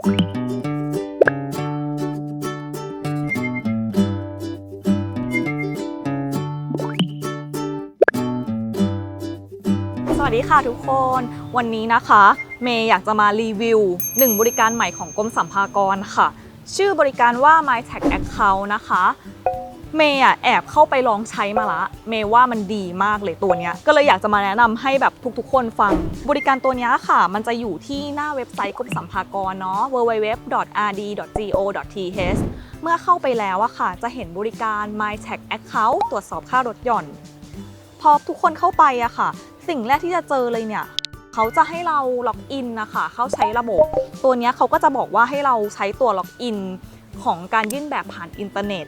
สวัสดีค่ะทุกคนวันนี้นะคะ เมย์อยากจะมารีวิว 1 บริการใหม่ของกรมสัมภากรค่ะ ชื่อบริการว่า My Tag Account นะคะ เมย์อะแอบเข้าไปลองใช้มาละ เมย์ว่ามันดีมากเลยตัวเนี้ย ก็เลยอยากจะมาแนะนำให้แบบทุกๆ คนฟัง บริการตัวเนี้ยค่ะ มันจะอยู่ที่หน้าเว็บไซต์กรมสัมภากรเนาะ www.rd.go.th เมื่อเข้าไปแล้วอะค่ะ จะเห็นบริการ My Tag Account ตรวจสอบค่ารถหย่อน พอทุกคนเข้าไปอะค่ะ สิ่งแรกที่จะเจอเลยเนี่ยเขาจะให้เราล็อกอินนะคะเข้าใช้ระบบ ตัวนี้เขาก็จะบอกว่าให้เราใช้ตัวล็อกอินของการยื่นแบบผ่านอินเทอร์เน็ต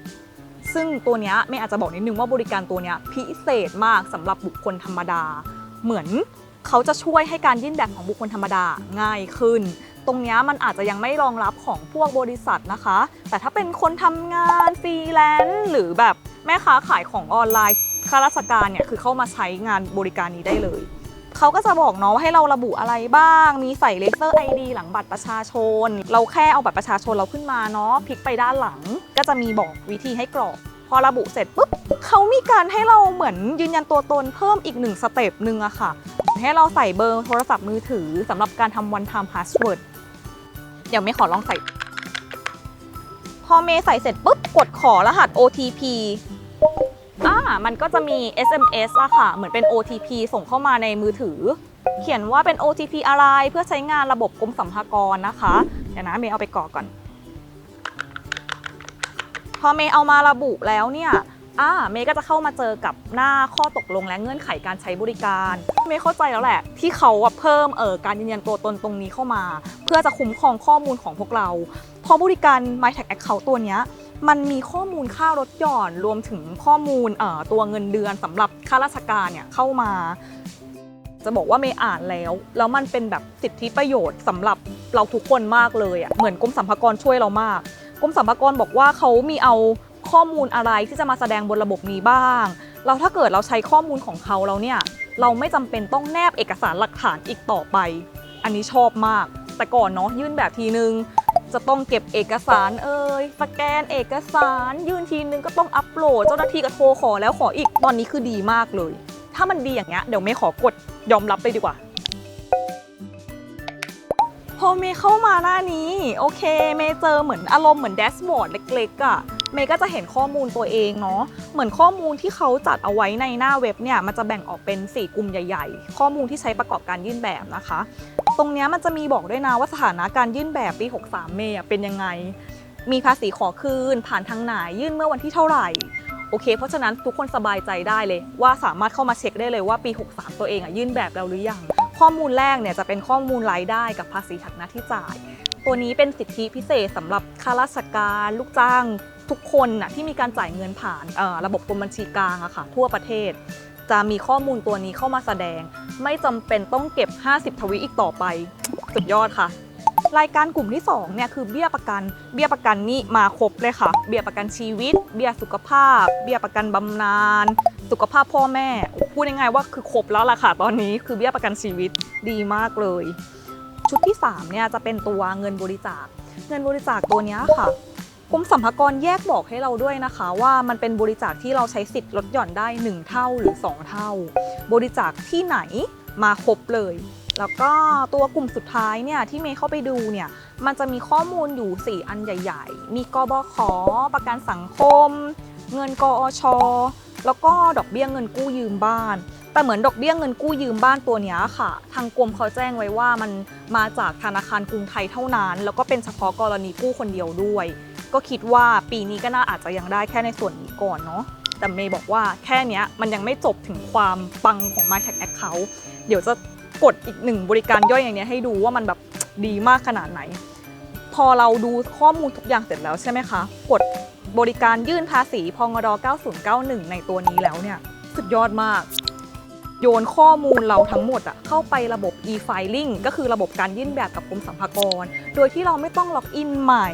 ซึ่งตัวนี้ไม่อาจจะบอกนิดนึงว่าบริการตัวนี้พิเศษมากสำหรับบุคคลธรรมดา เหมือนเขาจะช่วยให้การยื่นแบบของบุคคลธรรมดาง่ายขึ้น ตรงนี้มันอาจจะยังไม่รองรับของพวกบริษัทนะคะ แต่ถ้าเป็นคนทำงานฟรีแลนซ์หรือแบบแม่ค้าขายของออนไลน์ข้าราชการเนี่ยคือเข้ามาใช้งานบริการนี้ได้เลย เขาก็จะบอกเนาะว่าให้เราระบุอะไรบ้าง มีใส่เลเซอร์ ID หลังบัตรประชาชน เราแค่เอาบัตรประชาชนเราขึ้นมาเนาะพลิกไปด้านหลัง ก็จะมีบอกวิธีให้กรอก พอระบุเสร็จปุ๊บเขามีการให้เราเหมือนยืนยันตัวตนเพิ่มอีกหนึ่งสเต็ปหนึ่งอะค่ะ ให้เราใส่เบอร์โทรศัพท์มือถือสำหรับการทำ one time password เดี๋ยวไม่ขอลองใส่ พอเมย์ใส่เสร็จปุ๊บกดขอรหัส OTP อ่ามันก็จะมี SMS อะค่ะ เหมือนเป็น OTP ส่งเข้ามาในมือถือ เขียนว่าเป็น OTP อะไรเพื่อใช้งานระบบกรมสัมภากรนะคะ เดี๋ยวนะเมย์เอาไปกรอกก่อน พอเมย์เอามาระบุแล้วเนี่ยอ่าเมย์ก็จะเข้ามาเจอกับหน้าข้อตกลงและเงื่อนไขการใช้บริการ เมย์เข้าใจแล้วแหละ ที่เขาเพิ่มเอ่อการยืนยันตัวตนตรงนี้เข้ามา เพื่อจะคุ้มครองข้อมูลของพวกเราพราะบริการ MyTag Account ตัวเนี้ย มันมีข้อมูลค่ารถหย่อนรวมถึงข้อมูลตัวเงินเดือนสำหรับข้าราชการเนี่ยเข้ามา จะบอกว่าเมย์อ่านแล้ว แล้วมันเป็นแบบสิทธิประโยชน์สำหรับเราทุกคนมากเลยอะ่ะเหมือนกรมสัมภากรช่วยเรามากกรมสัมภากรบอกว่าเขามีเอาข้อมูลอะไรที่จะมาแสดงบนระบบนี้บ้างแล้วถ้าเกิดเราใช้ข้อมูลของเขาแล้วเนี่ย เราไม่จำเป็นต้องแนบเอกสารหลักฐานอีกต่อไป อันนี้ชอบมาก แต่ก่อนเนาะยื่นแบบทีนึง จะต้องเก็บเอกสารเอ่ยสแกนเอกสาร ยื่นทีนึงก็ต้องอัปโหลด เจ้าหน้าที่ก็โทรขอแล้วขออีกตอนนี้คือดีมากเลย ถ้ามันดีอย่างเงี้ยเดี๋ยวเมย์ขอกดยอมรับเลยดีกว่า พอเมย์เข้ามาหน้านี้ โอเค เมย์เจอเหมือนอารมณ์เหมือนแดชบอร์ดเล็กๆอะ่ะเมย์ก็จะเห็นข้อมูลตัวเองเนาะ เหมือนข้อมูลที่เขาจัดเอาไว้ในหน้าเว็บเนี่ย มันจะแบ่งออกเป็น 4 กลุ่มใหญ่ ๆ ข้อมูลที่ใช้ประกอบการยื่นแบบนะคะ ตรงนี้มันจะมีบอกด้วยนะว่าสถานะการยื่นแบบปี 63 เมย์เป็นยังไง มีภาษีขอคืน ผ่านทางไหนยื่นเมื่อวันที่เท่าไหร่โอเค เพราะฉะนั้นทุกคนสบายใจได้เลย ว่าสามารถเข้ามาเช็คได้เลยว่าปี 63 ตัวเองอะยื่นแบบแล้วหรือยังข้อมูลแรกเนี่ยจะเป็นข้อมูลรายได้กับภาษีหักหน้าที่จ่าย ตัวนี้เป็นสิทธิพิเศษสำหรับข้าราชการลูกจ้างทุกคนน่ะที่มีการจ่ายเงินผ่านระบบกรมบัญชีกลางอะค่ะทั่วประเทศ จะมีข้อมูลตัวนี้เข้ามาแสดง ไม่จำเป็นต้องเก็บ 50 ทวิอีกต่อไป สุดยอดค่ะ รายการกลุ่มที่2เนี่ยคือเบี้ยประกัน เบี้ยประกันนี่มาครบเลยค่ะ เบี้ยประกันชีวิต เบี้ยสุขภาพ เบี้ยประกันบำนาญ สุขภาพพ่อแม่ พูดง่ายๆว่าคือครบแล้วล่ะค่ะ ตอนนี้คือเบี้ยประกันชีวิตดีมากเลย ชุดที่3เนี่ยจะเป็นตัวเงินบริจาค เงินบริจาคตัวนี้ค่ะ กรมสัมภากรแยกบอกให้เราด้วยนะคะ ว่ามันเป็นบริจาคที่เราใช้สิทธิ์ลดหย่อนได้ 1 เท่าหรือ 2 เท่า บริจาคที่ไหนมาครบเลย แล้วก็ตัวกลุ่มสุดท้ายเนี่ยที่เมย์เข้าไปดูเนี่ยมันจะมีข้อมูลอยู่ 4 อันใหญ่ ๆ มีกบขประกันสังคม เงินกอชแล้วก็ดอกเบี้ยเงินกู้ยืมบ้าน แต่เหมือนดอกเบี้ยเงินกู้ยืมบ้านตัวนี้ค่ะ ทางกรมเขาแจ้งไว้ว่ามันมาจากธนาคารกรุงไทยเท่านั้น แล้วก็เป็นเฉพาะกรณีกู้คนเดียวด้วย ก็คิดว่าปีนี้ก็น่าอาจจะยังได้แค่ในส่วนนี้ก่อนเนาะแต่เมย์บอกว่าแค่นี้มันยังไม่จบถึงความปังของ My Tag Account เดี๋ยวจะกดอีกหนึ่งบริการย่อยอย่างนี้ให้ดูว่ามันแบบดีมากขนาดไหน พอเราดูข้อมูลทุกอย่างเสร็จแล้วใช่ไหมคะ กดบริการยื่นภาษีพงด9091 ในตัวนี้แล้วเนี่ย สุดยอดมาก โยนข้อมูลเราทั้งหมดอะเข้าไประบบ e-filing ก็คือระบบการยื่นแบบกับกรมสัมภากร โดยที่เราไม่ต้องล็อกอินใหม่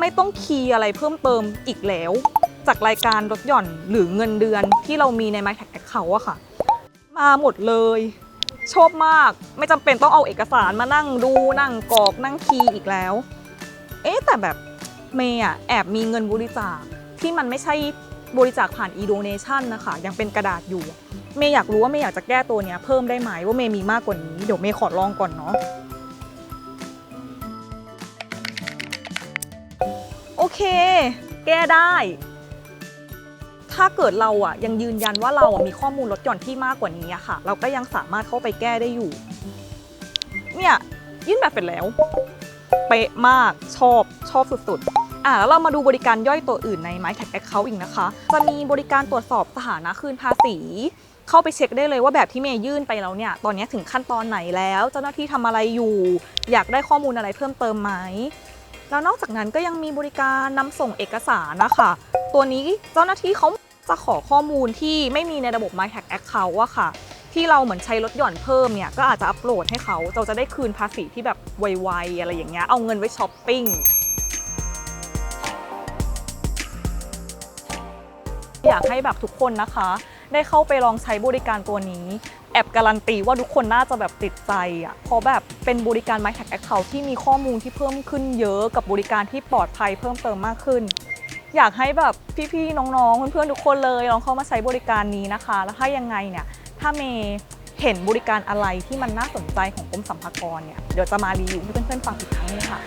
ไม่ต้องคีย์อะไรเพิ่มเติมอีกแล้ว จากรายการลดหย่อนหรือเงินเดือนที่เรามีใน MyTag Account อะค่ะ มาหมดเลยชอบมากไม่จำเป็นต้องเอาเอกสารมานั่งดูนั่งกรอกนั่งคีย์อีกแล้ว เอ๊ะแต่แบบเมย์อะแอบมีเงินบริจาคที่มันไม่ใช่บริจาคผ่าน e-donation นะคะ ยังเป็นกระดาษอยู่ เมย์อยากรู้ว่าเมย์อยากจะแก้ตัวเนี้ยเพิ่มได้ไหมว่าเมย์มีมากกว่านี้เดี๋ยวเมย์ขอลองก่อนเนาะโอเค แก้ได้ ถ้าเกิดเราอะยังยืนยันว่าเราอะมีข้อมูลลดหย่อนที่มากกว่านี้อะค่ะ เราก็ยังสามารถเข้าไปแก้ได้อยู่ เนี่ยยื่นแบบเป็นแล้ว เป๊ะมากชอบชอบสุดๆ อะแล้วเรามาดูบริการย่อยตัวอื่นใน My Tag Account อีกนะคะ จะมีบริการตรวจสอบสถานะคืนภาษี เข้าไปเช็คได้เลยว่าแบบที่เมย์ยื่นไปแล้วเนี่ย ตอนนี้ถึงขั้นตอนไหนแล้ว เจ้าหน้าที่ทำอะไรอยู่ อยากได้ข้อมูลอะไรเพิ่มเติมไหมแล้วนอกจากนั้นก็ยังมีบริการนำส่งเอกสารนะคะ ตัวนี้เจ้าหน้าที่เขาจะขอข้อมูลที่ไม่มีในระบบ My Tag Account อะค่ะ ที่เราเหมือนใช้ลดหย่อนเพิ่มเนี่ย ก็อาจจะอัปโหลดให้เขาเราจะได้คืนภาษีที่แบบไวๆอะไรอย่างเงี้ย เอาเงินไว้ช้อปปิ้ง อยากให้แบบทุกคนนะคะ ได้เข้าไปลองใช้บริการตัวนี้ แอบการันตีว่าทุกคนน่าจะแบบติดใจอะเพราะแบบเป็นบริการ My Tag Account ที่มีข้อมูลที่เพิ่มขึ้นเยอะกับบริการที่ปลอดภัยเพิ่มเติมมากขึ้น อยากให้แบบพี่ๆน้องๆเพื่อนๆทุกคนเลยลองเข้ามาใช้บริการนี้นะคะ แล้วถ้ายังไงเนี่ยถ้าเมย์เห็นบริการอะไรที่มันน่าสนใจของกรมสรรพากรเนี่ยเดี๋ยวจะมารีวิวให้เพื่อนๆฟังอีกครั้งนึงค่ะ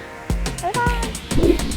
บ๊ายบาย